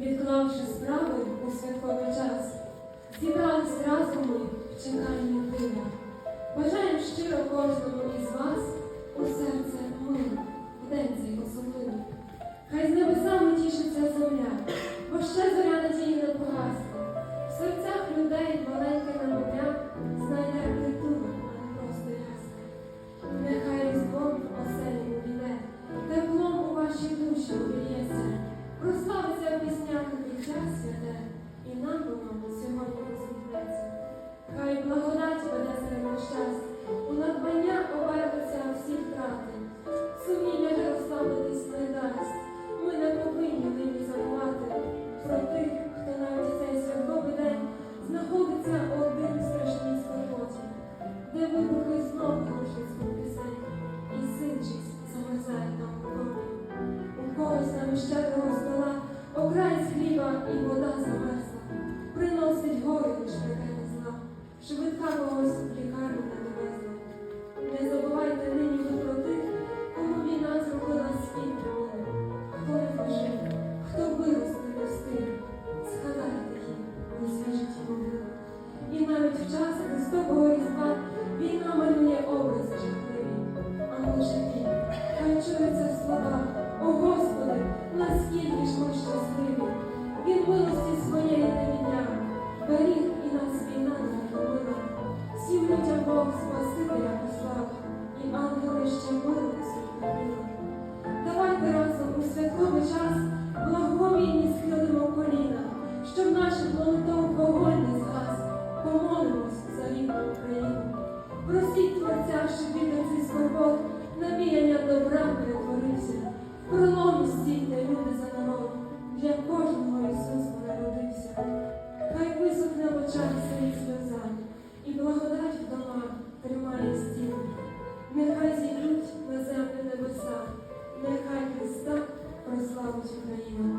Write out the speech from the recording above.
відклавши справи у святковий час, зібрались разом ми в чеканні дива. Бажаємо щиро кожному благодать веде серед нещасть, у надбання обернеться всі втрати. Сумління не розслабитись не дасть. Ми не повинні нині забувати про тих, хто навіть цей святковий день знаходиться один в страшній скорботі, де вибухи знов глушить пісень, і синчись замерзає там у. У когось на міщатого стола чуються слова, о Господи, наскільки ж ми щасливі, Він милості своєї не відняв, беріг і нас війна не зробила. Всім людям Бог Спасителя послав, і ангели ще мило хвилина. Давайте разом у святковий час Висохне в очах своїх сльоза, і благодать в домах тримає стіни. Нехай зійдуть на землю небеса, нехай Христа прославить Україна.